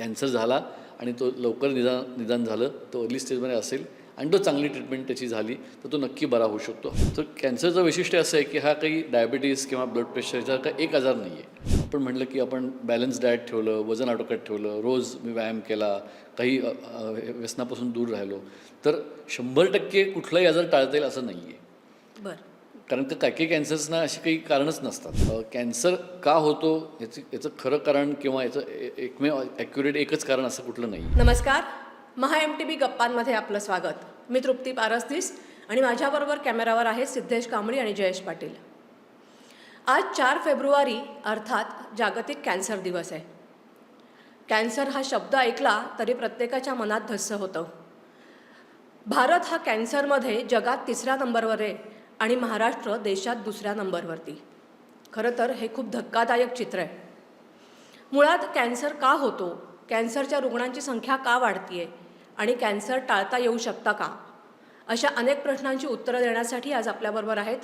Cancer झाला आणि तो लवकर निदान निदान झालं तो अर्ली स्टेजमध्ये असेल आणि तो चांगली ट्रीटमेंट त्याची झाली तर तो नक्की बरा होऊ शकतो. तर कॅन्सरचं वैशिष्ट्य असं आहे की हा काही डायबिटीज किंवा ब्लड प्रेशरचा का एक आजार नाही आहे आपण म्हटलं की आपण बॅलन्स डाएट ठेवलं वजन आटोक्यात ठेवलं रोज मी व्यायाम केला काही व्यसनापासून दूर राहिलो तर शंभर टक्के कुठलाही आजार टाळता येईल असं नाही आहे बरं. कारण का काही काही कॅन्सर्सना अशी काही कारणच नसतात. कॅन्सर का होतो याचं याचं खरं कारण किंवा याचं एकमेव ॲक्युरेट एकच कारण असं कुठलं नाही. नमस्कार. महा एम टी बी गप्पांमध्ये आपलं स्वागत. मी तृप्ती पारसदीस आणि माझ्याबरोबर कॅमेरावर आहेत सिद्धेश कांबळी आणि जयेश पाटील. आज चार फेब्रुवारी अर्थात जागतिक कॅन्सर दिवस आहे. कॅन्सर हा शब्द ऐकला तरी प्रत्येकाच्या मनात धस्स होतं. भारत हा कॅन्सरमध्ये जगात तिसऱ्या नंबरवर आहे. आणि महाराष्ट्र देशात दुसऱ्या नंबरवरती. खरं तर हे खूप धक्कादायक चित्र आहे. मुळात कॅन्सर का होतो? कॅन्सरच्या रुग्णांची संख्या का वाढतीये? आणि कॅन्सर टाळता येऊ शकता का? अशा अनेक प्रश्नांची उत्तरं देण्यासाठी आज आपल्याबरोबर आहेत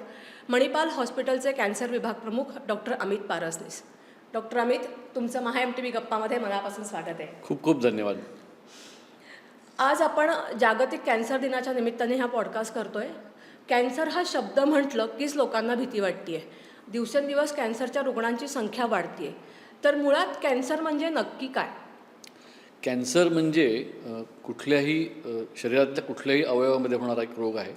मणिपाल हॉस्पिटलचे कॅन्सर विभाग प्रमुख डॉक्टर अमित पारसनीस. डॉक्टर अमित तुमचं महा एम टी व्ही गप्पामध्ये मनापासून स्वागत आहे. खूप खूप धन्यवाद. आज आपण जागतिक कॅन्सर दिनाच्या निमित्ताने हा पॉडकास्ट करतोय. कॅन्सर हा शब्द म्हटलं कीच लोकांना भीती वाटते दिवसेंदिवस कॅन्सरच्या रुग्णांची संख्या वाढतीये. तर मुळात कॅन्सर म्हणजे नक्की काय? कॅन्सर म्हणजे कुठल्याही शरीरातल्या कुठल्याही अवयवामध्ये होणारा एक रोग आहे.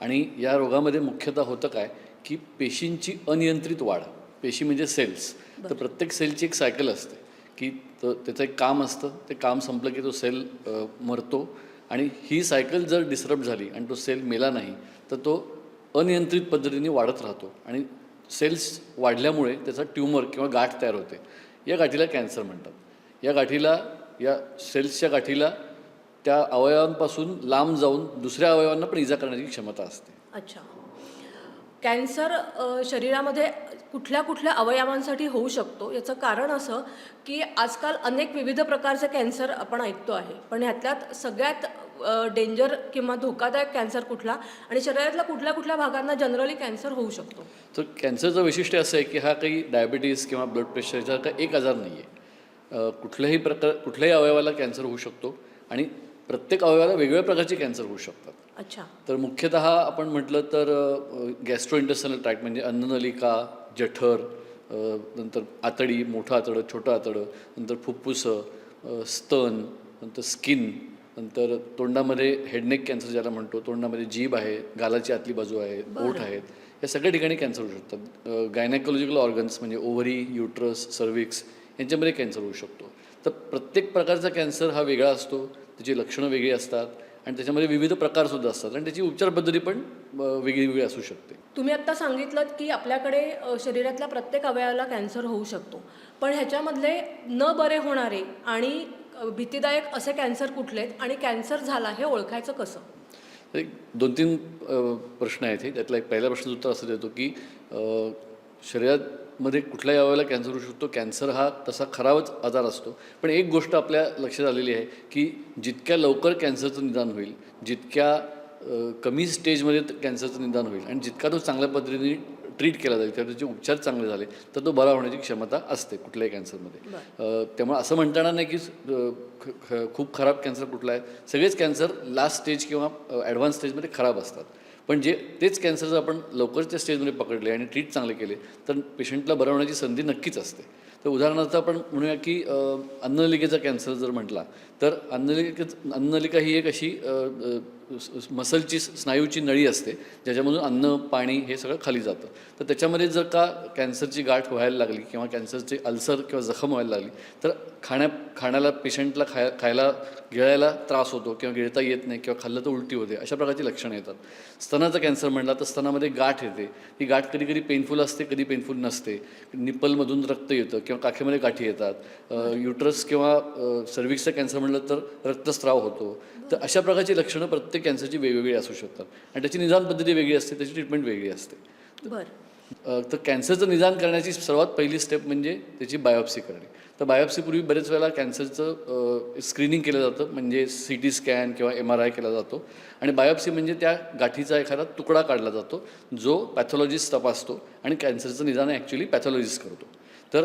आणि या रोगामध्ये मुख्यतः होतं काय की पेशींची अनियंत्रित वाढ पेशी म्हणजे सेल्स. तर प्रत्येक सेलची एक सायकल असते की त्याचं एक काम असतं ते काम संपलं की तो सेल मरतो. आणि ही सायकल जर डिस्टर्ब झाली आणि तो सेल मेला नाही तर तो अनियंत्रित पद्धतीने वाढत राहतो. आणि सेल्स वाढल्यामुळे त्याचा ट्यूमर किंवा गाठ तयार होते. या गाठीला कॅन्सर म्हणतात. या गाठीला या सेल्सच्या गाठीला त्या अवयवांपासून लांब जाऊन दुसऱ्या अवयवांना पण इजा करण्याची क्षमता असते. अच्छा. कॅन्सर शरीरामध्ये कुठल्या कुठल्या अवयवांसाठी होऊ शकतो? याचं कारण असं की आजकाल अनेक विविध प्रकारचे कॅन्सर आपण ऐकतो आहे. पण ह्यातल्यात सगळ्यात डेंजर किंवा धोकादायक कॅन्सर कुठला आणि शरीरातल्या कुठल्या कुठल्या भागांना जनरली कॅन्सर होऊ शकतो. तर कॅन्सरचं वैशिष्ट्य असं आहे की हा काही डायबिटीज किंवा ब्लड प्रेशरचा का एक आजार नाही आहे. कुठल्याही प्रकार कुठल्याही अवयवाला कॅन्सर होऊ शकतो आणि प्रत्येक अवयवाला वेगवेगळ्या प्रकारचे कॅन्सर होऊ शकतात. अच्छा. तर मुख्यतः आपण म्हटलं तर गॅस्ट्रो इंटेस्टनल ट्रॅक्ट म्हणजे अन्ननलिका जठर नंतर आतडी मोठं आतडं छोटं आतडं नंतर फुफ्फुसं अ, स्तन नंतर स्किन नंतर तोंडामध्ये हेडनेक कॅन्सर ज्याला म्हणतो तोंडामध्ये जीभ आहे गालाची आतली बाजू आहे ओठ आहेत या सगळ्या ठिकाणी कॅन्सर होऊ शकतात. गायनेकोलॉजिकल ऑर्गन्स म्हणजे ओव्हरी युट्रस सर्विक्स यांच्यामध्ये कॅन्सर होऊ शकतो. तर प्रत्येक प्रकारचा कॅन्सर हा वेगळा असतो त्याची लक्षणं वेगळी असतात आणि त्याच्यामध्ये विविध प्रकारसुद्धा असतात आणि त्याची उपचार पद्धती पण वेगळी वेगळी असू शकते. तुम्ही आत्ता सांगितलं की आपल्याकडे शरीरातल्या प्रत्येक अवयवाला कॅन्सर होऊ शकतो. पण ह्याच्यामधले न बरे होणारे आणि भीतीदायक असे कॅन्सर कुठले आहेत आणि कॅन्सर झाला हे ओळखायचं कसं? एक दोन तीन प्रश्न आहेत हे. त्यातला एक पहिला प्रश्नाचं उत्तर असं देतो की शरीरामध्ये कुठल्याही अवयवाला कॅन्सर होऊ शकतो? कॅन्सर हा तसा खराबच आजार असतो. पण एक गोष्ट आपल्या लक्षात आलेली आहे की जितक्या लवकर कॅन्सरचं निदान होईल जितक्या कमी स्टेजमध्ये कॅन्सरचं निदान होईल आणि जितका तो चांगल्या पद्धतीने ट्रीट केला जाईल किंवा त्याचे उपचार चांगले झाले तर तो बरा होण्याची क्षमता असते कुठल्याही कॅन्सरमध्ये. त्यामुळे असं म्हणता येणार नाही की खूप खराब कॅन्सर कुठला आहे. सगळेच कॅन्सर लास्ट स्टेज किंवा ॲडव्हान्स स्टेजमध्ये खराब असतात. पण जे तेच कॅन्सर जर आपण लवकरच्या स्टेजमध्ये पकडले आणि ट्रीट चांगले केले तर पेशंटला बरं होण्याची संधी नक्कीच असते. तर उदाहरणार्थ आपण म्हणूया की अ, अन्ननलिकेचा कॅन्सर जर म्हटला तर अन्नलिके अन्नलिका ही एक अशी मसलची स्नायूची नळी असते ज्याच्यामधून अन्न पाणी हे सगळं खाली जातं. तर त्याच्यामध्ये जर का कॅन्सरची गाठ व्हायला लागली किंवा कॅन्सरची अल्सर किंवा जखम व्हायला लागली तर खाण्या खाण्याला पेशंटला खाय खायला गिळायला त्रास होतो किंवा गिळता येत नाही किंवा खाल्लं तर उलटी होते अशा प्रकारची लक्षणं येतात. स्तनाचा कॅन्सर म्हणला तर स्तनामध्ये गाठ येते. ही गाठ कधी कधी पेनफुल असते कधी पेनफुल नसते. निप्पलमधून रक्त येतं किंवा काखेमध्ये गाठी येतात. युट्रस किंवा सर्विक्सचा कॅन्सर म्हणलं तर रक्तस्राव होतो. तर अशा प्रकारची लक्षणं प्रत्येक कॅन्सरची वेगवेगळी असू शकतात. आणि त्याची निदान पद्धती वेगळी असते त्याची ट्रीटमेंट वेगळी असते. बरं. तर कॅन्सरचं निदान करण्याची सर्वात पहिली स्टेप म्हणजे त्याची बायोप्सी करणे. तर बायोप्सीपूर्वी बरेच वेळेला कॅन्सरचं स्क्रीनिंग केलं जातं म्हणजे सी टी स्कॅन किंवा एम आर आय केला जातो. आणि बायोप्सी म्हणजे त्या गाठीचा एखादा तुकडा काढला जातो जो पॅथॉलॉजिस्ट तपासतो आणि कॅन्सरचं निदान ॲक्च्युली पॅथॉलॉजिस्ट करतो. तर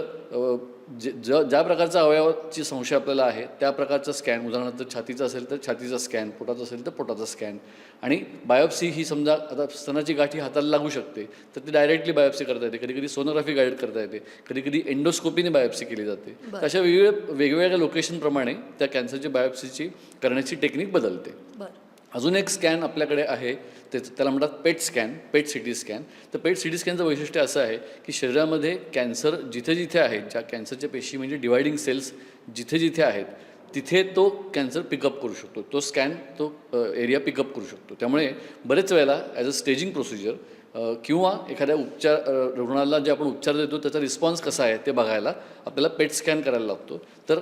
जे ज ज्या प्रकारचा अवयवाची संशय आपल्याला आहे त्या प्रकारचा स्कॅन उदाहरणार्थ छातीचा असेल तर छातीचा स्कॅन पोटाचा असेल तर पोटाचा स्कॅन. आणि बायोप्सी ही समजा आता स्तनाची गाठ हाताला लागू शकते तर ती डायरेक्टली बायोप्सी करता येते. कधी कधी सोनोग्राफी गाईड करता येते. कधी कधी एंडोस्कोपीने बायोप्सी केली जाते. अशा वेगवेगळ्या वेगवेगळ्या लोकेशनप्रमाणे त्या कॅन्सरची बायोप्सीची करण्याची टेक्निक बदलते. अजून एक स्कॅन आपल्याकडे आहे ते त्याला म्हणतात PET scan PET C T scan तर पेट सी टी स्कॅनचं वैशिष्ट्य असं आहे की शरीरामध्ये कॅन्सर जिथे जिथे आहेत ज्या कॅन्सरच्या पेशी म्हणजे डिवायडिंग सेल्स जिथे जिथे आहेत तिथे तो कॅन्सर पिकअप करू शकतो. तो स्कॅन तो एरिया पिकअप करू शकतो. त्यामुळे बरेच वेळेला ॲज अ स्टेजिंग प्रोसिजर किंवा एखाद्या उपचार रुग्णाला जे आपण उपचार देतो त्याचा रिस्पॉन्स कसा आहे ते बघायला आपल्याला पेट स्कॅन करायला लागतो. तर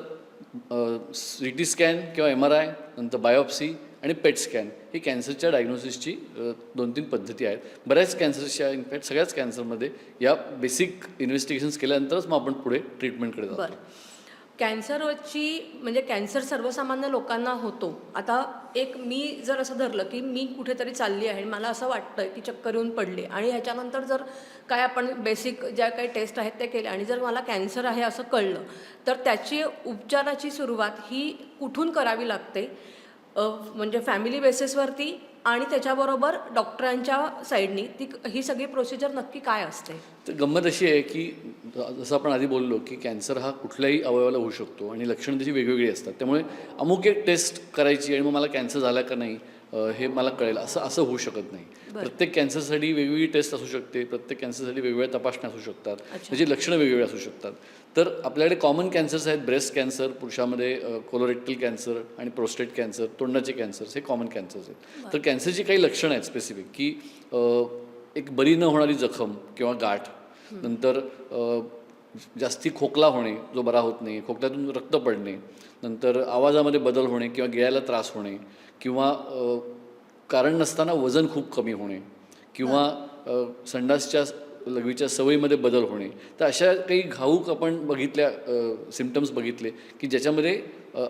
सी टी स्कॅन किंवा एम आर आय नंतर बायोप्सी आणि पेट स्कॅन ही कॅन्सरच्या डायग्नोसिसची दोन तीन पद्धती आहेत. बऱ्याच कॅन्सरच्या इनफॅक्ट सगळ्याच कॅन्सरमध्ये या बेसिक इन्व्हेस्टिगेशन्स केल्यानंतरच मग आपण पुढे ट्रीटमेंटकडे जातो. कॅन्सरची म्हणजे कॅन्सर सर्वसामान्य लोकांना होतो. आता एक मी जर असं धरलं की मी कुठेतरी चालली आहे आणि मला असं वाटतं की चक्कर येऊन पडले आणि ह्याच्यानंतर जर काय आपण बेसिक ज्या काही टेस्ट आहेत त्या केले आणि जर मला कॅन्सर आहे असं कळलं तर त्याची उपचाराची सुरुवात ही कुठून करावी लागते? म्हणजे फॅमिली बेसिसवरती आणि त्याच्याबरोबर डॉक्टरांच्या साईडनी ती ही सगळी प्रोसिजर नक्की काय असते? तर गंमत अशी आहे की जसं आपण आधी बोललो की कॅन्सर हा कुठल्याही अवयवाला होऊ शकतो आणि लक्षणं त्याची वेगवेगळी असतात. त्यामुळे अमुक एक टेस्ट करायची आणि मग मला कॅन्सर झाला का नाही हे मला कळेल. असं असं होऊ शकत नाही. प्रत्येक कॅन्सरसाठी वेगवेगळी टेस्ट असू शकते. प्रत्येक कॅन्सरसाठी वेगवेगळ्या तपासण्या असू शकतात. त्याची लक्षणं वेगवेगळी असू शकतात. तर आपल्याकडे कॉमन कॅन्सर्स आहेत. ब्रेस्ट कॅन्सर पुरुषामध्ये कोलोरेक्टल कॅन्सर आणि प्रोस्टेट कॅन्सर तोंडाचे कॅन्सर्स हे कॉमन कॅन्सर्स आहेत. तर कॅन्सरची काही लक्षणं आहेत स्पेसिफिक की एक बरी न होणारी जखम किंवा गाठ नंतर जास्ती खोकला होणे जो बरा होत नाही खोकल्यातून रक्त पडणे नंतर आवाजामध्ये बदल होणे किंवा गिळायला त्रास होणे किंवा कारण नसताना वजन खूप कमी होणे किंवा संडासच्या लघवीच्या सवयीमध्ये बदल होणे तर अशा काही घाऊक आपण बघितल्या सिमटम्स बघितले की ज्याच्यामध्ये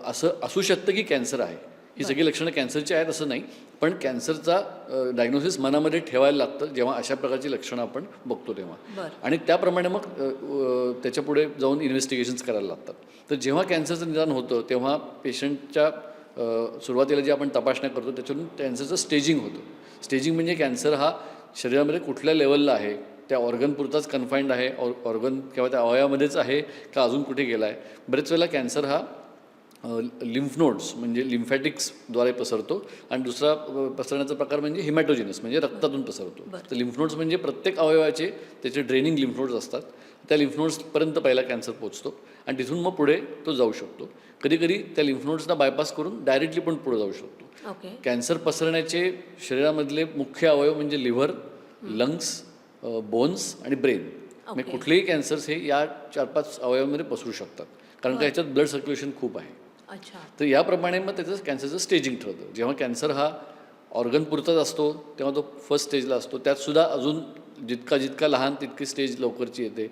असं असू शकतं की कॅन्सर आहे. ही सगळी लक्षणं कॅन्सरची आहेत असं नाही पण कॅन्सरचा डायग्नोसिस मनामध्ये ठेवायला लागतं जेव्हा अशा प्रकारची लक्षणं आपण बघतो तेव्हा. आणि त्याप्रमाणे मग अ, अ, त्याच्या पुढे जाऊन इन्व्हेस्टिगेशन्स करायला लागतात. तर जेव्हा कॅन्सरचं निदान होतं तेव्हा पेशंटच्या सुरुवातीला जे आपण तपासण्या करतो त्याच्यातून कॅन्सरचं स्टेजिंग होतं. स्टेजिंग म्हणजे कॅन्सर हा शरीरामध्ये कुठल्या लेवलला आहे त्या ऑर्गनपुरताच कन्फाईंड आहे ऑर्गन किंवा त्या अवयवामध्येच आहे का अजून कुठे गेला आहे बरेच वेळेला कॅन्सर हा लिम्फ नोड्स म्हणजे लिम्फॅटिक्सद्वारे पसरतो आणि दुसरा पसरण्याचा प्रकार म्हणजे हिमॅटोजिनस म्हणजे रक्तातून पसरतो. तर लिम्फ नोड्स म्हणजे प्रत्येक अवयवाचे त्याचे ड्रेनिंग लिम्फ नोड्स असतात. त्या लिम्फ नोड्सपर्यंत पहिला कॅन्सर पोचतो आणि तिथून मग पुढे तो जाऊ शकतो. कधी कधी त्या लिम्फ नोड्सना बायपास करून डायरेक्टली पण पुढे जाऊ शकतो. कॅन्सर पसरण्याचे शरीरामधले मुख्य अवयव म्हणजे लिव्हर लंग्स बोन्स आणि ब्रेन म्हणजे कुठलेही कॅन्सर्स हे या चार पाच अवयवामध्ये पसरू शकतात. कारण का ह्याच्यात ब्लड सर्क्युलेशन खूप आहे. अच्छा. तर याप्रमाणे मग त्याचं कॅन्सरचं स्टेजिंग ठरतं. जेव्हा कॅन्सर हा ऑर्गन पुरताच असतो तेव्हा तो फर्स्ट स्टेजला असतो. त्यात सुद्धा अजून जितका जितका लहान तितकी स्टेज लवकरची येते.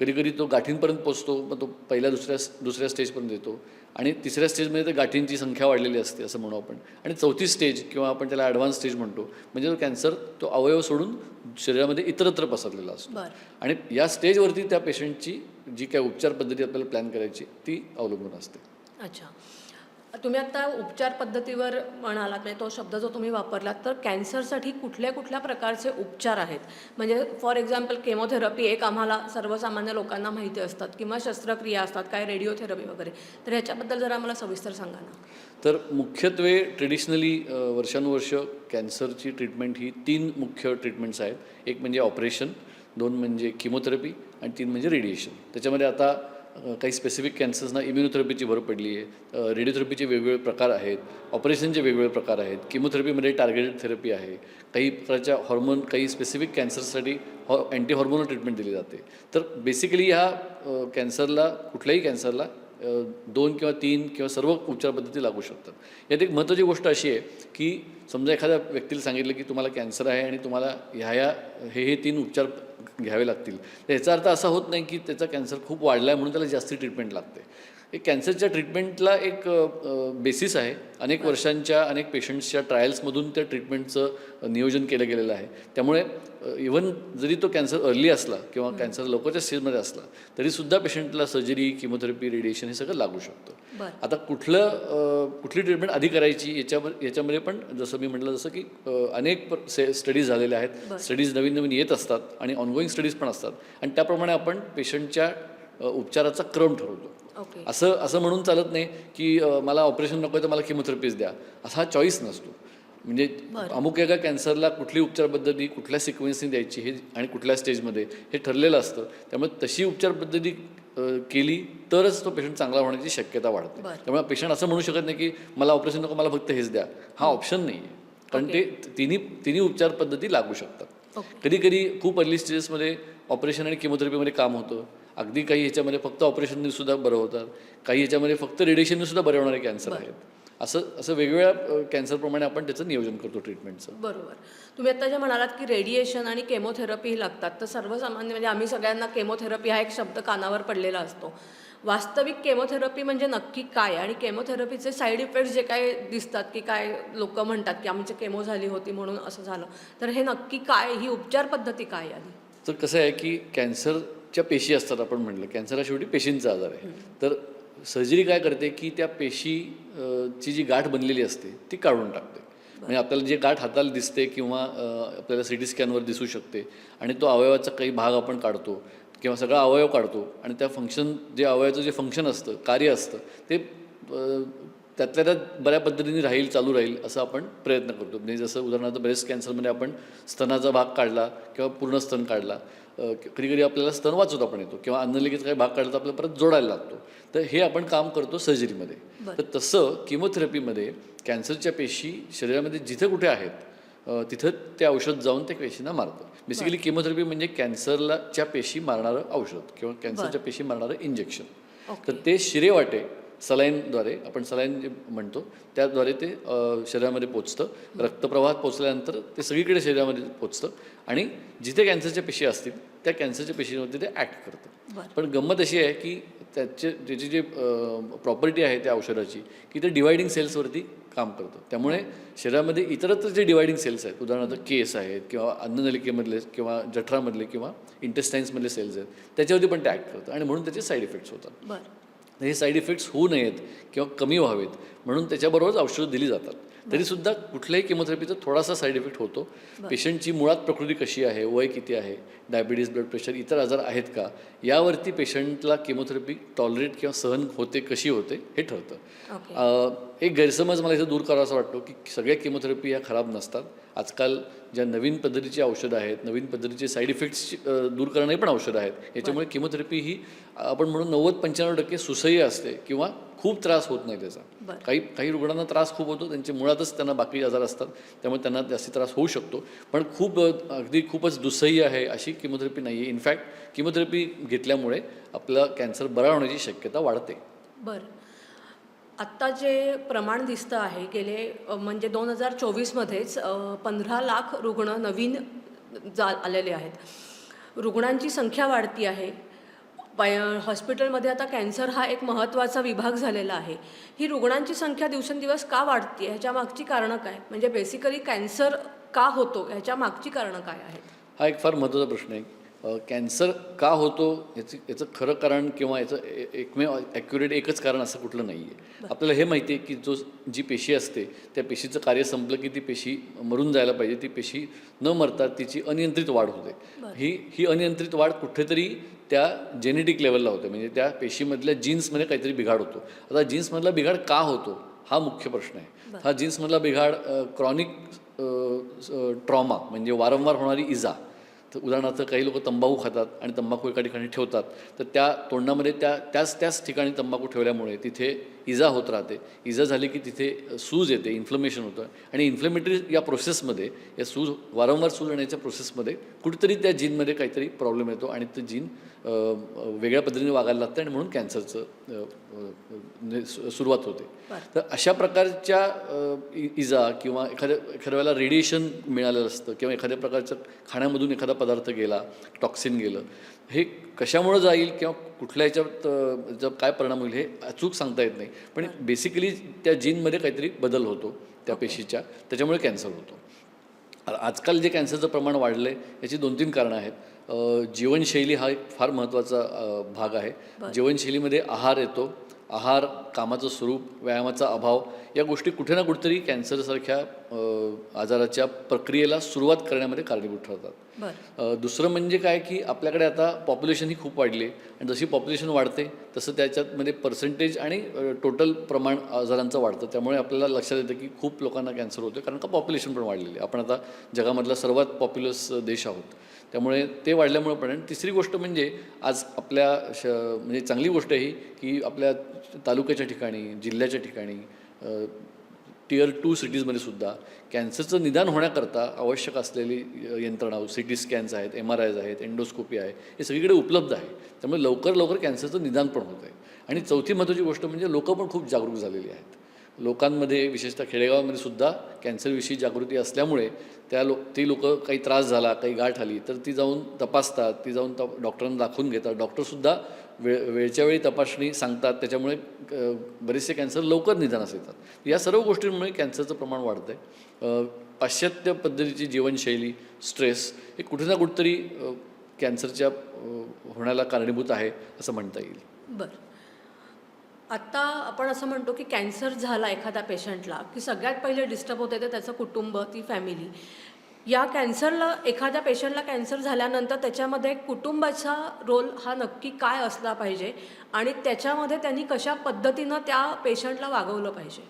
कधी कधी तो गाठींपर्यंत पोचतो मग तो पहिल्या दुसऱ्या दुसऱ्या स्टेजपर्यंत येतो. आणि तिसऱ्या स्टेजमध्ये तर गाठींची संख्या वाढलेली असते असं म्हणू आपण. आणि चौथी स्टेज किंवा आपण त्याला ॲडव्हान्स स्टेज म्हणतो म्हणजे तो कॅन्सर तो अवयव सोडून शरीरामध्ये इतरत्र पसरलेला असतो. आणि या स्टेजवरती त्या पेशंटची जी काय उपचार पद्धती आपल्याला प्लॅन करायची ती अवलंबून असते. अच्छा. तुम्ही आता उपचार पद्धतीवर म्हणालात म्हणजे तो शब्द जो तुम्ही वापरलात तर कॅन्सरसाठी कुठल्या कुठल्या प्रकारचे उपचार आहेत? म्हणजे फॉर एक्झाम्पल केमोथेरपी एक आम्हाला सर्वसामान्य लोकांना माहिती असतात किंवा शस्त्रक्रिया असतात काय रेडिओथेरपी वगैरे. तर ह्याच्याबद्दल जरा आम्हाला सविस्तर सांगा ना. तर मुख्यत्वे ट्रेडिशनली वर्षानुवर्ष कॅन्सरची ट्रीटमेंट ही तीन मुख्य ट्रीटमेंट्स आहेत. एक म्हणजे ऑपरेशन दोन म्हणजे किमोथेरपी आणि तीन म्हणजे रेडिएशन त्याच्यामध्ये आता काही स्पेसिफिक कॅन्सर्सना इम्युनोथेरपीची भर पडली आहे. रेडिओथेरपीचे वेगवेगळे प्रकार आहेत. ऑपरेशनचे वेगवेगळे प्रकार आहेत. किमोथेरपीमध्ये टार्गेटेड थेरपी आहे. काही प्रकारच्या हॉर्मोन काही स्पेसिफिक कॅन्सरसाठी हॉ अँटी हॉर्मोनल ट्रीटमेंट दिली जाते. तर बेसिकली ह्या कॅन्सरला कुठल्याही कॅन्सरला दोन किंवा तीन किंवा सर्व उपचार पद्धती लागू शकतात. यात एक महत्त्वाची गोष्ट अशी आहे की समजा एखाद्या व्यक्तीला सांगितलं की तुम्हाला कॅन्सर आहे आणि तुम्हाला ह्या ह्या हे हे तीन उपचार घ्यावे लागतील. तर याचा अर्थ असा होत नाही की त्याचा कॅन्सर खूप वाढला आहे म्हणून त्याला जास्ती ट्रीटमेंट लागते. एक कॅन्सरच्या ट्रीटमेंटला एक बेसिस आहे. अनेक वर्षांच्या अनेक पेशंट्सच्या ट्रायल्समधून त्या ट्रीटमेंटचं नियोजन केलं गेलेलं आहे. त्यामुळे इवन जरी तो कॅन्सर अर्ली असला किंवा कॅन्सर लवकरच्या स्टेजमध्ये असला तरीसुद्धा पेशंटला सर्जरी किमोथेरपी रेडिएशन हे सगळं लागू शकतं. आता कुठलं कुठली ट्रीटमेंट आधी करायची याच्यावर याच्यामध्ये पण जसं मी म्हटलं जसं की अनेक स्टडीज झालेले आहेत. स्टडीज नवीन नवीन येत असतात आणि ऑनगोईंग स्टडीज पण असतात. आणि त्याप्रमाणे आपण पेशंटच्या उपचाराचा क्रम ठरवतो. असं असं म्हणून चालत नाही की मला ऑपरेशन नको आहे तर मला किमोथेरपीज द्या. असा हा चॉईस नसतो. म्हणजे अमुक एका कॅन्सरला कुठली उपचार पद्धती कुठल्या सिक्वेन्सनी द्यायची हे आणि कुठल्या स्टेजमध्ये हे ठरलेलं असतं. त्यामुळे तशी उपचार पद्धती केली तरच तो पेशंट चांगला होण्याची शक्यता वाढते. त्यामुळे पेशंट असं म्हणू शकत नाही की मला ऑपरेशन नको मला फक्त हेच द्या. हा ऑप्शन नाही आहे कारण ते तिन्ही तिन्ही उपचार पद्धती लागू शकतात. कधी कधी खूप अर्ली स्टेजेसमध्ये ऑपरेशन आणि किमोथेरपीमध्ये काम होतं. अगदी काही ह्याच्यामध्ये फक्त ऑपरेशनने सुद्धा बरं होतात. काही ह्याच्यामध्ये फक्त रेडिएशनने सुद्धा बरे होणारे कॅन्सर आहेत. असं असं वेगवेगळ्या कॅन्सरप्रमाणे आपण त्याचं नियोजन करतो ट्रीटमेंटचं बरोबर. तुम्ही आता जे म्हणालात की रेडिएशन आणि केमोथेरपी लागतात तर सर्वसामान्य म्हणजे आम्ही सगळ्यांना केमोथेरपी हा एक शब्द कानावर पडलेला असतो. वास्तविक केमोथेरपी म्हणजे नक्की काय? आणि केमोथेरपीचे साईड इफेक्ट्स जे काय दिसतात की काय लोक म्हणतात की आमची केमो झाली होती म्हणून असं झालं. तर हे नक्की काय? ही उपचार पद्धती काय आली तर कसं आहे की च्या पेशी असतात आपण म्हटलं. कॅन्सर हा शेवटी पेशींचा आजार आहे. तर सर्जरी काय करते की त्या पेशी ची जी गाठ बनलेली असते ती काढून टाकते. म्हणजे आपल्याला जे गाठ हाताला दिसते किंवा आपल्याला सी टी स्कॅनवर दिसू शकते आणि तो अवयवाचा काही भाग आपण काढतो किंवा सगळा अवयव काढतो आणि त्या फंक्शन जे अवयवाचं जे फंक्शन असतं कार्य असतं ते त्यातल्या त्यात बऱ्या पद्धतीने राहील चालू राहील असं आपण प्रयत्न करतो. म्हणजे जसं उदाहरणार्थ ब्रेस्ट कॅन्सरमध्ये आपण स्तनाचा भाग काढला किंवा पूर्ण स्तन काढला कधी कधी आपल्याला स्तन वाचवता पण येतो किंवा अन्नलिकेचा काही भाग काढला तर आपल्याला परत जोडायला लागतो. तर हे आपण काम करतो सर्जरीमध्ये. तर तसं किमोथेरपीमध्ये कॅन्सरच्या पेशी शरीरामध्ये जिथे कुठे आहेत तिथं ते औषध जाऊन त्या पेशींना मारतं बेसिकली किमोथेरपी म्हणजे कॅन्सरला च्या पेशी मारणारं औषध किंवा कॅन्सरच्या पेशी मारणारं इंजेक्शन. तर ते शिरेवाटे सलाईनद्वारे आपण सलाईन जे म्हणतो त्याद्वारे ते शरीरामध्ये पोचतं. रक्तप्रवाहात पोचल्यानंतर ते सगळीकडे शरीरामध्ये पोचतं आणि जिथे कॅन्सरच्या पेशी असतील त्या कॅन्सरच्या पेशींवरती ते ॲक्ट करतं. पण गंमत अशी आहे की त्याचे त्याची जी प्रॉपर्टी आहे त्या औषधाची की ते डिवायडिंग सेल्सवरती काम करतं. त्यामुळे शरीरामध्ये इतरत्र जे डिवायडिंग सेल्स आहेत उदाहरणार्थ केस आहेत किंवा अन्ननलिकेमधले किंवा जठरामधले किंवा इंटेस्टाईन्समधले सेल्स आहेत त्याच्यावरती पण ते ॲक्ट करतं आणि म्हणून त्याचे साईड इफेक्ट्स होतात. बरं. तर हे साईड इफेक्ट्स होऊ नयेत किंवा कमी व्हावेत म्हणून त्याच्याबरोबरच औषधं दिली जातात. तरीसुद्धा कुठल्याही केमोथेरपीचा थोडासा साईड इफेक्ट होतो. पेशंटची मुळात प्रकृती कशी आहे वय किती आहे डायबिटीज ब्लड प्रेशर इतर आजार आहेत का यावरती पेशंटला केमोथेरपी टॉलरेट किंवा सहन होते कशी होते हे ठरतं. एक गैरसमज मला इथं दूर करावासा वाटतो की सगळ्या केमोथेरपी या खराब नसतात. आजकाल ज्या नवीन पद्धतीची औषधं आहेत नवीन पद्धतीचे साईड इफेक्ट्स दूर करणारी पण औषधं आहेत. याच्यामुळे केमोथेरपी ही आपण म्हणून नव्वद पंच्याण्णव टक्के सुसह्य असते किंवा खूप त्रास होत नाही त्याचा. काही काही रुग्णांना त्रास खूप होतो त्यांच्या मुळातच त्यांना बाकी आजार असतात त्यामुळे त्यांना जास्ती त्रास होऊ शकतो. पण खूप अगदी खूपच दुस्सह्य आहे अशी किमोथेरपी नाही आहे इनफॅक्ट किमोथेरपी घेतल्यामुळे आपला कॅन्सर बरा होण्याची शक्यता वाढते. बरं. आत्ता जे प्रमाण दिसतं आहे गेले म्हणजे दोन हजार चोवीसमध्येच पंधरा लाख रुग्ण नवीन जा आलेले आहेत. रुग्णांची संख्या वाढती आहे. पय हॉस्पिटलमध्ये आता कॅन्सर हा एक महत्त्वाचा विभाग झालेला आहे. ही रुग्णांची संख्या दिवसेंदिवस का वाढते ह्याच्या मागची कारणं काय? म्हणजे बेसिकली कॅन्सर का होतो? ह्याच्या मागची कारणं काय आहेत? हा एक फार महत्त्वाचा प्रश्न आहे. कॅन्सर का होतो याचं याचं खरं कारण किंवा याचं एकमेव ॲक्युरेट एकच कारण असं कुठलं नाही आहे आपल्याला हे माहिती आहे की जो जी पेशी असते त्या पेशीचं कार्य संपलं की ती पेशी मरून जायला पाहिजे. ती पेशी न मरता तिची अनियंत्रित वाढ होते. ही ही अनियंत्रित वाढ कुठेतरी त्या जेनेटिक लेवलला होते. म्हणजे त्या पेशीमधल्या जीन्समध्ये काहीतरी बिघाड होतो. आता जीन्समधला बिघाड का होतो हा मुख्य प्रश्न आहे. हा जीन्समधला बिघाड क्रॉनिक ट्रॉमा म्हणजे वारंवार होणारी इजा तर उदाहरणार्थ काही लोक तंबाखू खातात आणि तंबाखू एका ठिकाणी ठेवतात तर त्या तोंडामध्ये त्या त्याच त्याच ठिकाणी तंबाखू ठेवल्यामुळे तिथे इजा होत राहते. इजा झाली की तिथे सूज येते इन्फ्लमेशन होतं. आणि इन्फ्लेमेटरी या प्रोसेसमध्ये या सूज वारंवार सूज येण्याच्या प्रोसेसमध्ये कुठेतरी त्या जीनमध्ये काहीतरी प्रॉब्लेम येतो आणि ते जीन वेगळ्या पद्धतीने वागायला लागतं आणि म्हणून कॅन्सरचं सुरुवात होते. तर अशा प्रकारच्या इजा किंवा एखाद्या एखाद्या वेळेला रेडिएशन मिळालेलं असतं किंवा एखाद्या प्रकारचं खाण्यामधून एखादा पदार्थ गेला टॉक्सिन गेलं हे कशामुळं जाईल किंवा कुठल्या ह्याच्यात जर काय परिणाम होईल हे अचूक सांगता येत नाही. पण बेसिकली त्या जीनमध्ये काहीतरी बदल होतो त्या पेशीच्या त्याच्यामुळे कॅन्सर होतो. आजकाल जे कॅन्सरचं प्रमाण वाढलं आहे याची दोन तीन कारणं आहेत. जीवनशैली हा एक फार महत्त्वाचा भाग आहे. जीवनशैलीमध्ये आहार येतो आहार कामाचं स्वरूप व्यायामाचा अभाव या गोष्टी कुठे ना कुठेतरी कॅन्सरसारख्या आजाराच्या प्रक्रियेला सुरुवात करण्यामध्ये कारणीभूत ठरतात. दुसरं म्हणजे काय की आपल्याकडे आता पॉप्युलेशन ही खूप वाढली आहे आणि जशी पॉप्युलेशन वाढते तसं त्याच्यातमध्ये पर्सेंटेज आणि टोटल प्रमाण आजारांचं वाढतं. त्यामुळे आपल्याला लक्षात येतं की खूप लोकांना कॅन्सर होतो कारण का पॉप्युलेशन पण वाढलेली आहे. आपण आता जगामधला सर्वात पॉप्युलस देश आहोत. त्यामुळे ते वाढल्यामुळे पण. तिसरी गोष्ट म्हणजे आज आपल्या श म्हणजे चांगली गोष्ट ही की आपल्या तालुक्याच्या ठिकाणी जिल्ह्याच्या ठिकाणी टिअर टू सिटीजमध्ये सुद्धा कॅन्सरचं निदान होण्याकरता आवश्यक असलेली यंत्रणा सी टी स्कॅन्स आहेत एम आर आयज आहेत एंडोस्कोपी आहे हे सगळीकडे उपलब्ध आहे. त्यामुळे लवकर लवकर कॅन्सरचं निदान पण होत आहे आणि चौथी महत्त्वाची गोष्ट म्हणजे लोकं पण खूप जागरूक झालेली आहेत. लोकांमध्ये विशेषतः खेडेगावामध्ये सुद्धा कॅन्सरविषयी जागृती असल्यामुळे त्या लो ती लोकं काही त्रास झाला काही गाठ आली तर ती जाऊन तपासतात ती जाऊन तप डॉक्टरांना दाखवून घेतात. डॉक्टरसुद्धा वेळ वेळच्या वेळी तपासणी सांगतात त्याच्यामुळे बरेचसे कॅन्सर लवकर निदानास येतात. या सर्व गोष्टींमुळे कॅन्सरचं प्रमाण वाढतं आहे पाश्चात्य पद्धतीची जीवनशैली स्ट्रेस हे कुठे ना कुठेतरी कॅन्सरच्या होण्याला कारणीभूत आहे असं म्हणता येईल. बरं. आत्ता आपण असं म्हणतो की कॅन्सर झाला एखाद्या पेशंटला की सगळ्यात पहिले डिस्टर्ब होते ते त्याचं कुटुंब ती फॅमिली. या कॅन्सरला एखाद्या पेशंटला कॅन्सर झाल्यानंतर त्याच्यामध्ये कुटुंबाचा रोल हा नक्की काय असला पाहिजे आणि त्याच्यामध्ये त्यांनी कशा पद्धतीनं त्या पेशंटला वागवलं पाहिजे?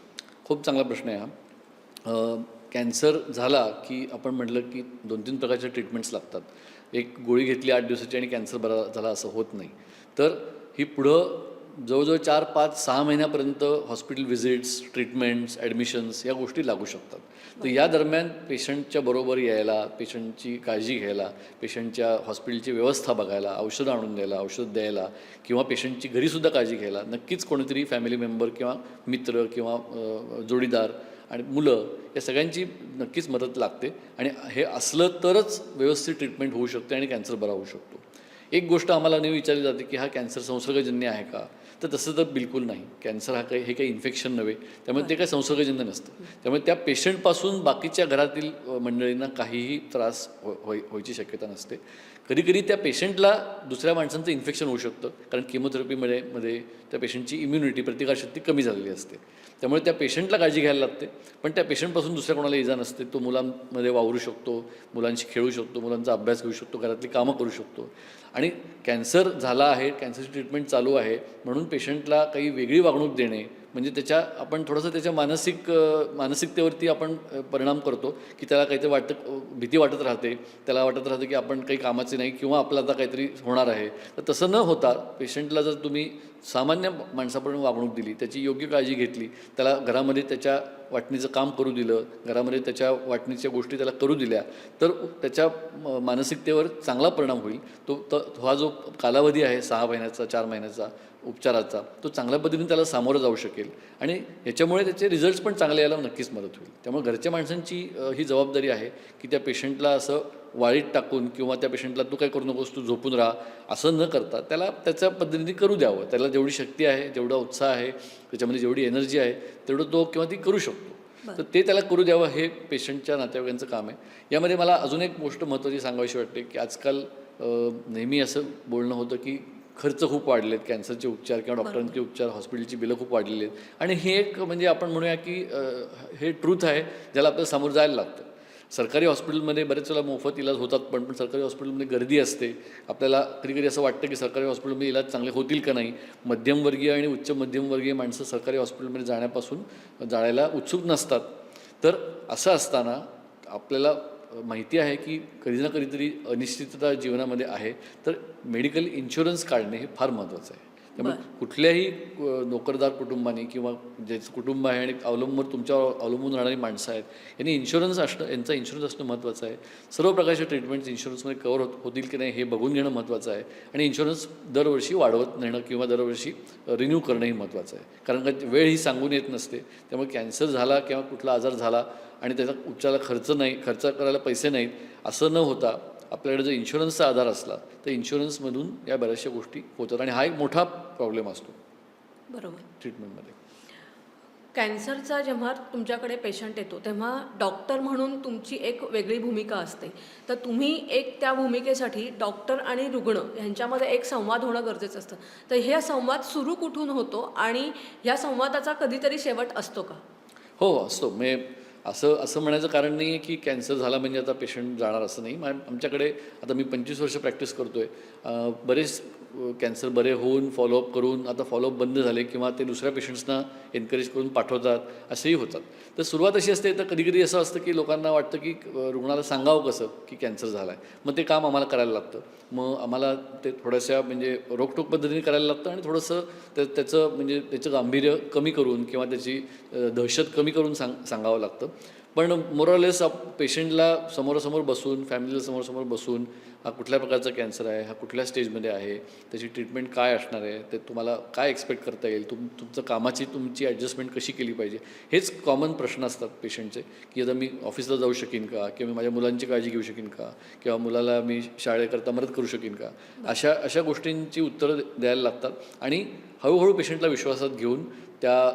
खूप चांगला प्रश्न आहे हा. कॅन्सर झाला की आपण म्हटलं की दोन तीन प्रकारच्या ट्रीटमेंट्स लागतात. एक गोळी घेतली आठ दिवसाची आणि कॅन्सर बरा झाला असं होत नाही. तर ही पुढं जवळजवळ चार पाच सहा महिन्यापर्यंत हॉस्पिटल व्हिजिट्स ट्रीटमेंट्स ॲडमिशन्स या गोष्टी लागू शकतात. तर या दरम्यान पेशंटच्या बरोबर यायला पेशंटची काळजी घ्यायला पेशंटच्या हॉस्पिटलची व्यवस्था बघायला औषधं आणून द्यायला औषध द्यायला किंवा पेशंटची घरीसुद्धा काळजी घ्यायला नक्कीच कोणीतरी फॅमिली मेंबर किंवा मित्र किंवा जोडीदार आणि मुलं या सगळ्यांची नक्कीच मदत लागते आणि हे असलं तरच व्यवस्थित ट्रीटमेंट होऊ शकते आणि कॅन्सर बरा होऊ शकतो. एक गोष्ट आम्हाला नेहमी विचारली जाते की हा कॅन्सर संसर्गजन्य आहे का? तर तसं तर बिलकुल नाही. कॅन्सर हा काही हे काही इन्फेक्शन नव्हे. त्यामुळे ते काही संसर्गजन्य नसतं. त्यामुळे त्या पेशंटपासून बाकीच्या घरातील मंडळींना काहीही त्रास हो होय व्हायची शक्यता नसते. कधी कधी त्या पेशंटला दुसऱ्या माणसांचं इन्फेक्शन होऊ शकतं. कारण केमोथेरपीमध्ये मध्ये त्या पेशंटची इम्युनिटी प्रतिकारशक्ती कमी झालेली असते. त्यामुळे त्या पेशंटला काळजी घ्यायला लागते. पण त्या पेशंटपासून दुसऱ्या कोणाला इजा नसते. तो मुलांमध्ये वावरू शकतो. मुलांशी खेळू शकतो. मुलांचा अभ्यास घेऊ शकतो. घरातली कामं करू शकतो. आणि कॅन्सर झाला आहे कॅन्सरची ट्रीटमेंट चालू आहे म्हणून पेशंटला काही वेगळी वागणूक देणे म्हणजे त्याच्या आपण थोडंसं त्याच्या मानसिक मानसिकतेवरती आपण परिणाम करतो की त्याला काहीतरी वाटत भीती वाटत राहते. त्याला वाटत राहतं की आपण काही कामाचे नाही किंवा आपलं आता काहीतरी होणार आहे. तर तसं न होता पेशंटला जर तुम्ही सामान्य माणसापर्यंत वागणूक दिली त्याची योग्य काळजी घेतली त्याला घरामध्ये त्याच्या वाटणीचं काम करू दिलं घरामध्ये त्याच्या वाटणीच्या गोष्टी त्याला करू दिल्या तर त्याच्या मानसिकतेवर चांगला परिणाम होईल. तो त हा जो कालावधी आहे सहा महिन्याचा चार महिन्याचा उपचाराचा तो चांगल्या पद्धतीने त्याला सामोरं जाऊ शकेल. आणि याच्यामुळे त्याचे रिझल्ट्स पण चांगले यायला नक्कीच मदत होईल. त्यामुळे घरच्या माणसांची ही जबाबदारी आहे की त्या पेशंटला असं वाळीत टाकून किंवा त्या पेशंटला तू काय करू नकोस तू झोपून राहा असं न करता त्याला त्याच्या पद्धतीने करू द्यावं. त्याला जेवढी शक्ती आहे जेवढा उत्साह आहे त्याच्यामध्ये जेवढी एनर्जी आहे तेवढं तो किंवा ती करू शकतो. तर ते त्याला करू द्यावं हे पेशंटच्या नातेवाईकांचं काम आहे. यामध्ये मला अजून एक गोष्ट महत्त्वाची सांगावीशी वाटते की आजकाल नेहमी असं बोलणं होतं की खर्च खूप वाढलेत कॅन्सरचे उपचार किंवा डॉक्टरांचे उपचार हॉस्पिटलची बिलं खूप वाढलेली आहेत. आणि हे एक म्हणजे आपण म्हणूया की हे ट्रूथ आहे ज्याला आपल्याला सामोरं जायला लागतं. सरकारी हॉस्पिटलमध्ये बरेच वेळा मोफत इलाज होतात पण पण सरकारी हॉस्पिटलमध्ये गर्दी असते. आपल्याला कधी कधी असं वाटतं की सरकारी हॉस्पिटलमध्ये इलाज चांगले होतील का नाही? मध्यमवर्गीय आणि उच्च मध्यमवर्गीय माणसं सरकारी हॉस्पिटलमध्ये जाण्यापासून जाण्याला उत्सुक नसतात. तर असं असताना आपल्याला माहिती आहे की कधी ना कधीतरी अनिश्चितता जीवनामध्ये आहे तर मेडिकल इन्शुरन्स काढणे हे फार महत्त्वाचं आहे. त्यामुळे कुठल्याही नोकरदार कुटुंबाने किंवा ज्याचं कुटुंब आहे आणि अवलंबून तुमच्यावर अवलंबून राहणारी माणसं आहेत यांनी इन्शुरन्स असणं यांचा इन्शुरन्स असणं महत्त्वाचं आहे. सर्व प्रकारचे ट्रीटमेंट्स इन्शुरन्समध्ये कवर होत होतील की नाही हे बघून घेणं महत्त्वाचं आहे. आणि इन्शुरन्स दरवर्षी वाढवत नेणं किंवा दरवर्षी रिन्यू करणंही महत्त्वाचं आहे. कारण का वेळ ही सांगून येत नसते. त्यामुळे कॅन्सर झाला किंवा कुठला आजार झाला आणि त्याचा उपचाराला खर्च नाही खर्च करायला पैसे नाहीत असं न होता आपल्याकडे जर इन्शुरन्सचा आधार असला तर इन्शुरन्समधून या बऱ्याचशा गोष्टी होतात. आणि हा एक मोठा प्रॉब्लेम असतो. बरोबर. ट्रीटमेंटमध्ये कॅन्सरचा जेव्हा तुमच्याकडे पेशंट येतो तेव्हा डॉक्टर म्हणून तुमची एक वेगळी भूमिका असते. तर तुम्ही एक त्या भूमिकेसाठी डॉक्टर आणि रुग्ण यांच्यामध्ये एक संवाद होणं गरजेचं असतं. तर हे संवाद सुरू कुठून होतो आणि ह्या संवादाचा कधीतरी शेवट असतो का? हो असतो. म्हणजे असं असं म्हणायचं कारण नाही आहे की कॅन्सर झाला म्हणजे आता पेशंट जाणार असं नाही. आमच्याकडे आता मी पंचवीस वर्ष प्रॅक्टिस करतो आहे बरेच कॅन्सर बरे होऊन फॉलोअप करून आता फॉलोअप बंद झाले किंवा ते दुसऱ्या पेशंट्सना एनकरेज करून पाठवतात असेही होतात. तर सुरुवात अशी असते तर कधी कधी असं असतं की लोकांना वाटतं की रुग्णाला सांगावं कसं की कॅन्सर झाला आहे मग ते काम आम्हाला करायला लागतं. मग आम्हाला ते थोड्याशा म्हणजे रोखटोक पद्धतीने करायला लागतं आणि थोडंसं त्या त्याचं म्हणजे त्याचं गांभीर्य कमी करून किंवा त्याची दहशत कमी करून सांग सांगावं लागतं. पण मोरलेस पेशंटला समोरासमोर बसून फॅमिलीला समोरासमोर बसून हा कुठल्या प्रकारचा कॅन्सर आहे हा कुठल्या स्टेजमध्ये आहे त्याची ट्रीटमेंट काय असणार आहे ते तुम्हाला काय एक्सपेक्ट करता येईल तुम तुमचं कामाची तुमची ॲडजस्टमेंट कशी केली पाहिजे हेच कॉमन प्रश्न असतात पेशंटचे की आता मी ऑफिसला जाऊ शकेन का किंवा मी माझ्या मुलांची काळजी घेऊ शकेन का किंवा मुलाला मी शाळेकरता मदत करू शकेन का अशा अशा गोष्टींची उत्तरं द्यायला लागतात. आणि हळूहळू पेशंटला विश्वासात घेऊन त्या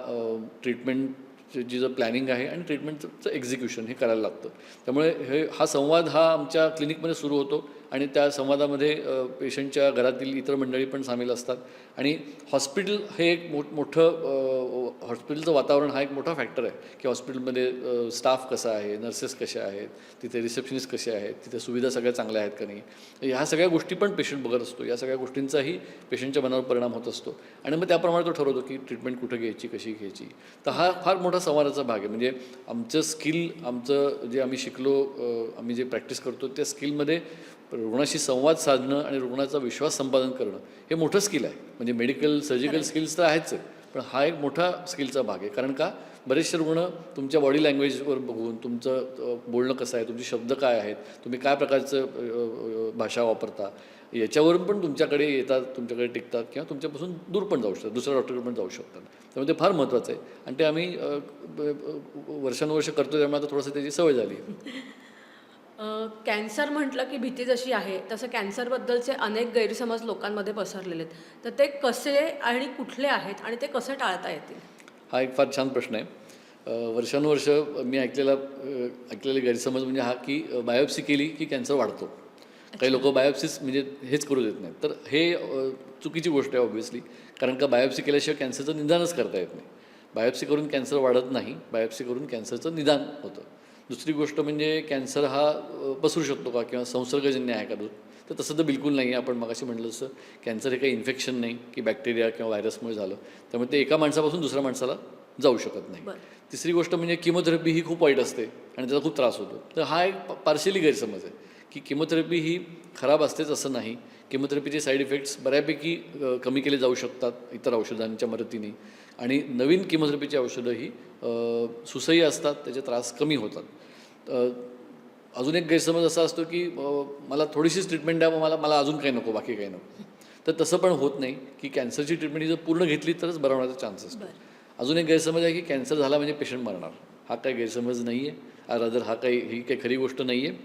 ट्रीटमेंट जी जर प्लॅनिंग आहे आणि ट्रीटमेंटचं एक्झिक्युशन हे करायला लागतं. त्यामुळे हे हा संवाद हा आमच्या क्लिनिकमध्ये सुरू होतो. आणि त्या संवादामध्ये पेशंटच्या घरातील इतर मंडळी पण सामील असतात. आणि हॉस्पिटल हे एक मोठ मोठं हॉस्पिटलचं वातावरण हा एक मोठा फॅक्टर आहे की हॉस्पिटलमध्ये स्टाफ कसा आहे नर्सेस कशा आहेत तिथे रिसेप्शनिस्ट कसे आहेत तिथे सुविधा सगळ्या चांगल्या आहेत का नाही? ह्या सगळ्या गोष्टी पण पेशंट बघत असतो. या सगळ्या गोष्टींचाही पेशंटच्या मनावर परिणाम होत असतो. आणि मग त्याप्रमाणे तो ठरवतो की ट्रीटमेंट कुठं घ्यायची कशी घ्यायची? तर हा फार मोठा संवादाचा भाग आहे. म्हणजे आमचं स्किल आमचं जे आम्ही शिकलो आम्ही जे प्रॅक्टिस करतो त्या स्किलमध्ये रुग्णाशी संवाद साधणं आणि रुग्णाचा विश्वास संपादन करणं हे मोठं स्किल आहे. म्हणजे मेडिकल सर्जिकल स्किल्स तर आहेच आहे पण हा एक मोठा स्किलचा भाग आहे. कारण का? बरेचसे रुग्ण तुमच्या बॉडी लँग्वेजवर बघून तुमचं बोलणं कसं आहे तुमचे शब्द काय आहेत तुम्ही काय प्रकारचं भाषा वापरता याच्यावरून पण तुमच्याकडे येतात तुमच्याकडे टिकतात किंवा तुमच्यापासून दूर पण जाऊ शकतात दुसऱ्या डॉक्टरकडे पण जाऊ शकतात. त्यामुळे ते फार महत्त्वाचं आहे. आणि ते आम्ही वर्षानुवर्ष करतो त्यामुळे आता थोडंसं त्याची सवय झाली कॅन्सर म्हटलं की भीती जशी आहे तसं कॅन्सरबद्दलचे अनेक गैरसमज लोकांमध्ये पसरलेले आहेत. तर ते कसे आणि कुठले आहेत आणि ते कसे टाळता येतील? हा एक फार छान प्रश्न आहे. वर्षानुवर्ष मी ऐकलेला ऐकलेले गैरसमज म्हणजे हा की बायोप्सी केली की कॅन्सर वाढतो. काही लोक बायोप्सीस म्हणजे हेच करू देत नाहीत. तर हे चुकीची गोष्ट आहे ऑब्व्हियसली कारण का बायोप्सी केल्याशिवाय कॅन्सरचं निदानच करता येत नाही. बायोप्सी करून कॅन्सर वाढत नाही. बायोप्सी करून कॅन्सरचं निदान होतं. दुसरी गोष्ट म्हणजे कॅन्सर हा पसरू शकतो का? किंवा संसर्गजन्य आहे का दूध? तर तसं तर बिलकुल नाही आहे. आपण मगाशी म्हटलं तसं कॅन्सर हे काही इन्फेक्शन नाही की बॅक्टेरिया किंवा व्हायरसमुळे झालं. त्यामुळे ते एका माणसापासून दुसऱ्या माणसाला जाऊ शकत नाही. तिसरी गोष्ट म्हणजे किमोथेरपी ही खूप वाईट असते आणि त्याचा खूप त्रास होतो. तर हा एक पार्शली गैरसमज आहे की किमोथेरपी ही खराब असतेच असं नाही. किमोथेरपीचे साईड इफेक्ट्स बऱ्यापैकी कमी केले जाऊ शकतात इतर औषधांच्या मदतीने. आणि नवीन किमोथेरपीची औषधं ही सुसह्य असतात त्याचे त्रास कमी होतात. अजून एक गैरसमज असा असतो की मला थोडीशीच ट्रीटमेंट द्या मला मला अजून काही नको बाकी काही नको. तर तसं पण होत नाही की कॅन्सरची ट्रीटमेंट ही जर पूर्ण घेतली तरच बरं होण्याचा चान्स असतो. अजून एक गैरसमज आहे की कॅन्सर झाला म्हणजे पेशंट मरणार. हा काही गैरसमज नाही आहे रादर हा काही ही काही खरी गोष्ट नाही आहे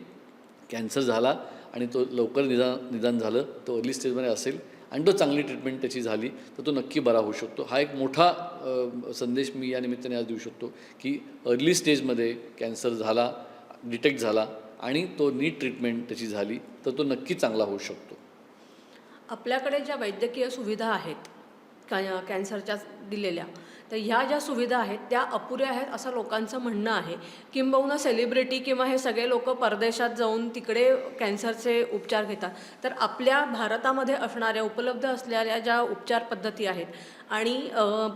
कॅन्सर झाला आणि तो लवकर निदान निदान झालं तो अर्ली स्टेजमध्ये असेल आणि तो चांगली ट्रीटमेंट त्याची झाली तर तो नक्की बरा होऊ शकतो हा एक मोठा संदेश मी या निमित्ताने आज देऊ शकतो की अर्ली स्टेजमध्ये कॅन्सर झाला डिटेक्ट झाला आणि तो नीट ट्रीटमेंट त्याची झाली तर तो नक्की चांगला होऊ शकतो आपल्याकडे ज्या वैद्यकीय सुविधा आहेत कॅन्सरच्या दिलेल्या तर ह्या ज्या सुविधा आहेत त्या अपुऱ्या आहेत असं लोकांचं म्हणणं आहे. किंबहुना सेलिब्रिटी किंवा हे सगळे लोक परदेशात जाऊन तिकडे कॅन्सरचे उपचार घेतात. तर आपल्या भारतामध्ये असणाऱ्या उपलब्ध असलेल्या ज्या उपचार पद्धती आहेत आणि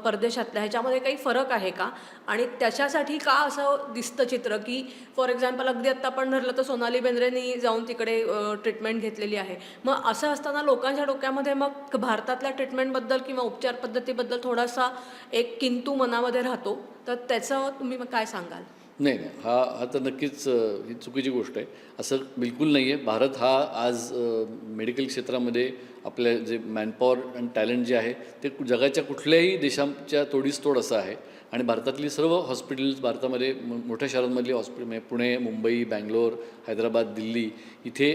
परदेशातल्या ह्याच्यामध्ये काही फरक आहे का? आणि त्याच्यासाठी का असं दिसतं चित्र की फॉर एक्झाम्पल अगदी आत्ता आपण धरलं तर सोनाली बेंद्रेनी जाऊन तिकडे ट्रीटमेंट घेतलेली आहे. मग असं असताना लोकांच्या डोक्यामध्ये मग भारतातल्या ट्रीटमेंटबद्दल किंवा उपचार पद्धतीबद्दल थोडासा एक किंतू मनामध्ये राहतो तर त्याचं तुम्ही मग काय सांगाल? नाही नाही. हा हा तर नक्कीच ही चुकीची गोष्ट आहे. असं बिलकुल नाही आहे भारत हा आज मेडिकल क्षेत्रामध्ये आपल्या जे मॅनपॉवर अँड टॅलेंट जे आहे ते जगाच्या कुठल्याही देशांच्या तोडीस तोड असं आहे. आणि भारतातली सर्व हॉस्पिटल्स भारतामध्ये मोठ्या शहरांमधली हॉस्पिटल म्हणजे पुणे मुंबई बँगलोर हैदराबाद दिल्ली इथे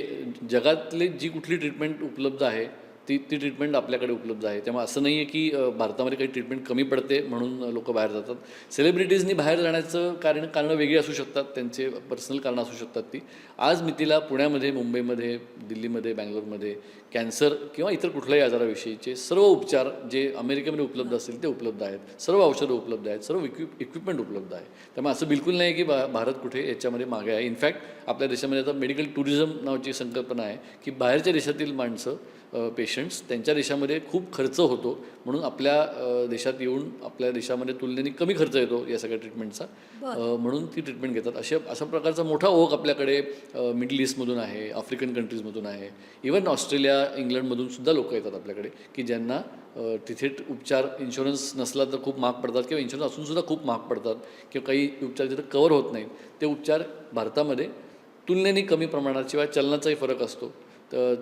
जगातले जी कुठली ट्रीटमेंट उपलब्ध आहे ती ती ट्रीटमेंट आपल्याकडे उपलब्ध आहे. त्यामुळे असं नाही आहे की भारतामध्ये काही ट्रीटमेंट कमी पडते म्हणून लोक बाहेर जातात. सेलिब्रिटीजनी बाहेर जाण्याचं कारण कारणं वेगळी असू शकतात. त्यांचे पर्सनल कारणं असू शकतात ती. आज मितीला पुण्यामध्ये मुंबईमध्ये दिल्लीमध्ये बँगलोरमध्ये कॅन्सर किंवा इतर कुठल्याही आजाराविषयीचे सर्व उपचार जे अमेरिकेमध्ये उपलब्ध असतील ते उपलब्ध आहेत. सर्व औषधं उपलब्ध आहेत. सर्व इक्विप इक्विपमेंट उपलब्ध आहे. त्यामुळे असं बिलकुल नाही की भा भारत कुठे याच्यामध्ये मागे आहे. इनफॅक्ट आपल्या देशामध्ये आता मेडिकल टुरिझम नावाची संकल्पना आहे की बाहेरच्या देशातील माणसं पेशंट्स त्यांच्या देशामध्ये खूप खर्च होतो. म्हणून आपल्या देशात येऊन आपल्या देशामध्ये तुलनेने कमी खर्च येतो या सगळ्या ट्रीटमेंटचा म्हणून ती ट्रीटमेंट घेतात. अशा अशा प्रकारचा मोठा ओघ आपल्याकडे मिडल ईस्टमधून आहे आफ्रिकन कंट्रीजमधून आहे. इवन ऑस्ट्रेलिया इंग्लंडमधून सुद्धा लोक येतात आपल्याकडे की ज्यांना तिथे उपचार इन्शुरन्स नसला तर खूप महाग पडतात किंवा इन्शुरन्स असून सुद्धा खूप महाग पडतात किंवा काही उपचार जिथे कवर होत नाहीत ते उपचार भारतामध्ये तुलनेने कमी प्रमाणात शिवाय चलनाचाही फरक असतो. तर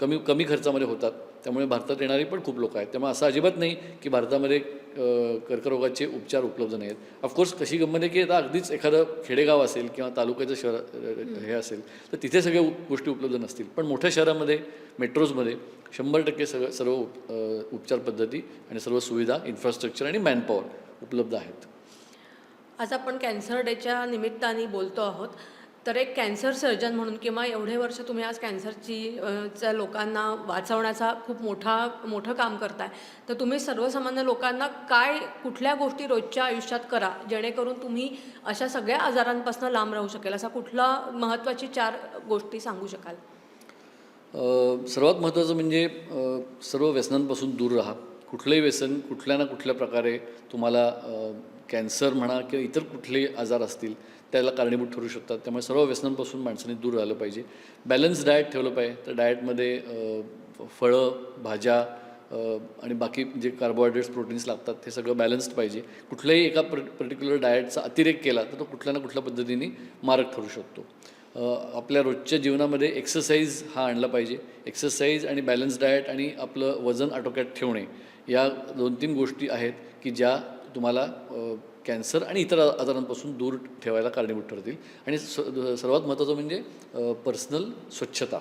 कमी कमी खर्चामध्ये होतात. त्यामुळे भारतात येणारी पण खूप लोक आहेत. त्यामुळे असं अजिबात नाही की भारतामध्ये कर्करोगाचे उपचार उपलब्ध नाही आहेत ऑफकोर्स कशी गंमत आहे की आता अगदीच एखादं खेडेगाव असेल किंवा तालुक्याचं शहर हे असेल तर तिथे सगळ्या गोष्टी उपलब्ध नसतील. पण मोठ्या शहरामध्ये मेट्रोजमध्ये शंभर टक्के सगळं सर्व उप- उपचार पद्धती आणि सर्व सुविधा इन्फ्रास्ट्रक्चर आणि मॅनपॉवर उपलब्ध आहेत. आज आपण कॅन्सर डेच्या निमित्ताने बोलतो आहोत. तर एक कॅन्सर सर्जन म्हणून किंवा एवढे वर्ष तुम्ही आज कॅन्सरची च्या लोकांना वाचवण्याचा खूप मोठा मोठं काम करताय. तर तुम्ही सर्वसामान्य लोकांना काय कुठल्या गोष्टी रोजच्या आयुष्यात करा जेणेकरून तुम्ही अशा सगळ्या आजारांपासून लांब राहू शकेल? असा कुठला महत्त्वाची चार गोष्टी सांगू शकाल? सर्वात महत्त्वाचं म्हणजे सर्व व्यसनांपासून दूर राहा. कुठलंही व्यसन कुठल्या ना कुठल्या प्रकारे तुम्हाला कॅन्सर म्हणा किंवा इतर कुठलेही आजार असतील त्याला कारणीभूत ठरू शकतात. त्यामुळे सर्व व्यसनांपासून माणसाने दूर राहिलं पाहिजे. बॅलन्स डाएट ठेवलं पाहिजे. तर डाएटमध्ये फळं भाज्या आणि बाकी जे कार्बोहायड्रेट्स प्रोटीन्स लागतात ते सगळं बॅलन्स्ड पाहिजे. कुठल्याही एका पर्टिक्युलर डाएटचा अतिरेक केला तर तो कुठल्या ना कुठल्या पद्धतीने मारक ठरू शकतो. आपल्या रोजच्या जीवनामध्ये एक्सरसाइज हा आणला पाहिजे. एक्सरसाइज आणि बॅलन्स डाएट आणि आपलं वजन आटोक्यात ठेवणे या दोन तीन गोष्टी आहेत की ज्या तुम्हाला कॅन्सर आणि इतर आजारांपासून दूर ठेवायला कारणीभूत ठरतील. आणि स सर्वात महत्त्वाचं म्हणजे पर्सनल स्वच्छता.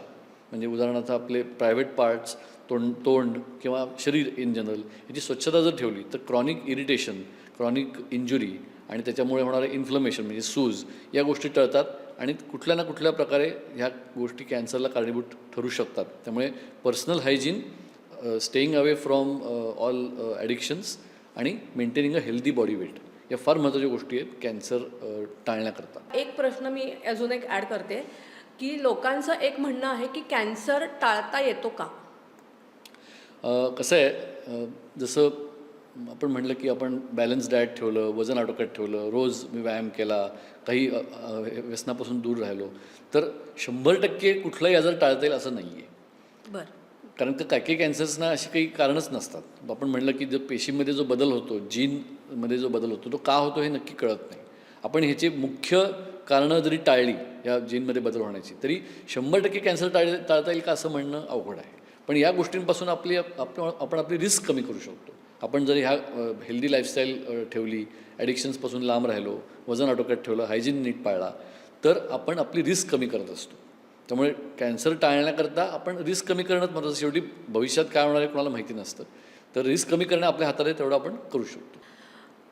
म्हणजे उदाहरणार्थ आपले प्रायव्हेट पार्ट्स तोंड तोंड किंवा शरीर इन जनरल याची स्वच्छता जर ठेवली तर क्रॉनिक इरिटेशन क्रॉनिक इंजुरी आणि त्याच्यामुळे होणारे इन्फ्लमेशन म्हणजे सूज या गोष्टी टळतात आणि कुठल्या ना कुठल्या प्रकारे ह्या गोष्टी कॅन्सरला कारणीभूत ठरू शकतात. त्यामुळे personal hygiene staying away from all addictions आणि maintaining a healthy body weight. या फार महत्त्वाच्या गोष्टी आहेत कॅन्सर टाळण्याकरता. एक प्रश्न मी अजून एक ॲड करते की लोकांचं एक म्हणणं आहे की कॅन्सर टाळता येतो का? कसं आहे जसं आपण म्हटलं की आपण बॅलन्स डाएट ठेवलं वजन आटोक्यात ठेवलं रोज मी व्यायाम केला काही व्यसनापासून दूर राहिलो तर शंभर टक्के कुठलाही आजार टाळता येईल असं नाही आहे बरं. कारण का काही काही कॅन्सर्सना अशी काही कारणच नसतात. आपण म्हणलं की जो पेशीमध्ये जो बदल होतो जीनमध्ये जो बदल होतो तो का होतो हे नक्की कळत नाही. आपण ह्याची मुख्य कारणं जरी टाळली या जीनमध्ये बदल होण्याची तरी शंभर टक्के कॅन्सर टाळ टाळता येईल का असं म्हणणं अवघड आहे. पण या गोष्टींपासून आपली आपण आपण आपली रिस्क कमी करू शकतो. आपण जर ह्या हेल्दी लाईफस्टाईल ठेवली ॲडिक्शन्सपासून लांब राहिलो वजन आटोक्यात ठेवलं हायजीन नीट पाळला तर आपण आपली रिस्क कमी करत असतो. त्यामुळे कॅन्सर टाळण्याकरता आपण रिस्क कमी करणंच महत्त्वाचं शेवटी भविष्यात काय होणार आहे कोणाला माहिती नसतं. तर रिस्क कमी करणं आपल्या हातात आहे तेवढं आपण करू शकतो.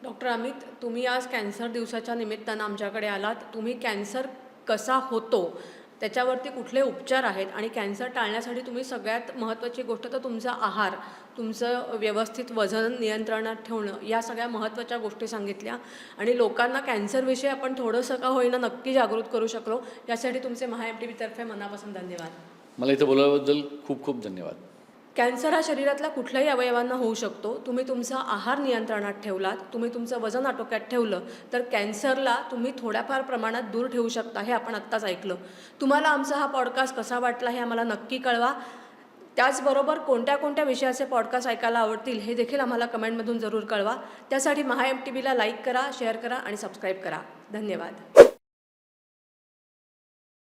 डॉक्टर अमित तुम्ही आज कॅन्सर दिवसाच्या निमित्तानं आमच्याकडे आलात. तुम्ही कॅन्सर कसा होतो? त्याच्यावरती कुठले उपचार आहेत आणि कॅन्सर टाळण्यासाठी तुम्ही सगळ्यात महत्त्वाची गोष्ट तर तुमचा आहार तुमचं व्यवस्थित वजन नियंत्रणात ठेवणं या सगळ्या महत्त्वाच्या गोष्टी सांगितल्या. आणि लोकांना कॅन्सरविषयी आपण थोडंसं का होईना नक्की जागृत करू शकलो. यासाठी तुमचे महा एम मनापासून धन्यवाद. मला इथं बोलायबद्दल खूप खूप धन्यवाद. कॅन्सर हा शरीरातल्या कुठल्याही अवयवांना होऊ शकतो. तुम्ही तुमचा आहार नियंत्रणात ठेवलात तुम्ही तुमचं वजन आटोक्यात ठेवलं तर कॅन्सरला तुम्ही थोड्याफार प्रमाणात दूर ठेवू शकता हे आपण आत्ताच ऐकलं. तुम्हाला आमचा हा पॉडकास्ट कसा वाटला हे आम्हाला नक्की कळवा. त्याचबरोबर कोणत्या कोणत्या विषयाचे पॉडकास्ट ऐकायला आवडतील हे देखील आम्हाला कमेंटमधून जरूर कळवा. त्यासाठी महा एम टी व्हीला लाईक करा शेअर करा आणि सबस्क्राईब करा. धन्यवाद.